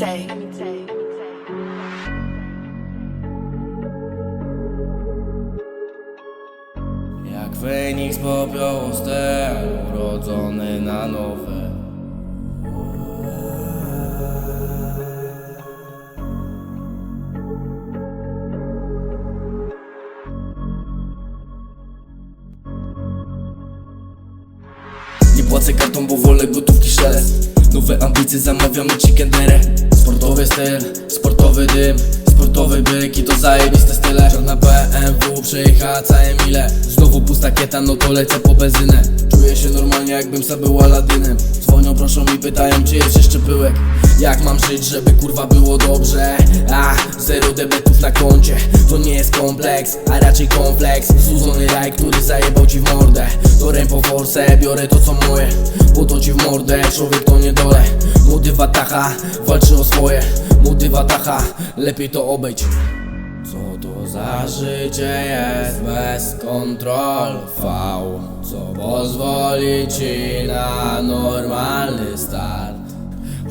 say. Jak Feniks popiołu ster, urodzony na nowe Nie płacę kartą, bo wolę szelest Nowe ambicje, zamawiamy chickenderę Sportowy styl, sportowy dym Sportowy byk i to zajebiste style. Czarna BMW przejechała całe mile. Znowu pusta kieta, no to lecę po benzynę. Czuję się normalnie jakbym sam był Aladynem Dzwonią, proszą i pytają, czy jest jeszcze pyłek. Jak mam żyć, żeby kurwa było dobrze? A, zero debetów na koncie. To nie jest kompleks, a raczej kompleks. Złudzony raj, który zajebał ci w mordę. Torem po forsę, biorę to co moje. Bo to ci w mordę, człowiek to nie dole. Młody watacha, walczy o swoje Młody watacha, lepiej to obejdź co to za życie jest bez kontrol? V Co pozwoli ci na normalny start.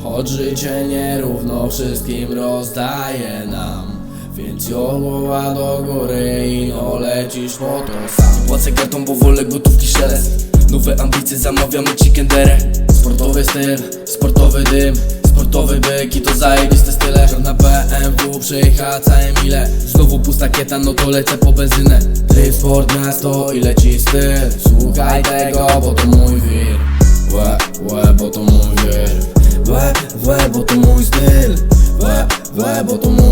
Choć życie nierówno wszystkim rozdaje nam Więc głowa do góry i no lecisz po to sam. Płacę kartą, bo wolę gotówki szelest Nowe ambicje, zamawiamy chickenderę Sportowy styl, sportowy dym Sportowy byk i to zajebiste style. Żadna BMW przejechała całe mile. Znowu pusta kieta, no to lecę po benzynę. Tryb sport miasto i leci styl. Słuchaj tego, bo to mój wir. Łe, łe, bo to mój wir. Łe, łe, bo to mój styl. Łe, łe, bo to mój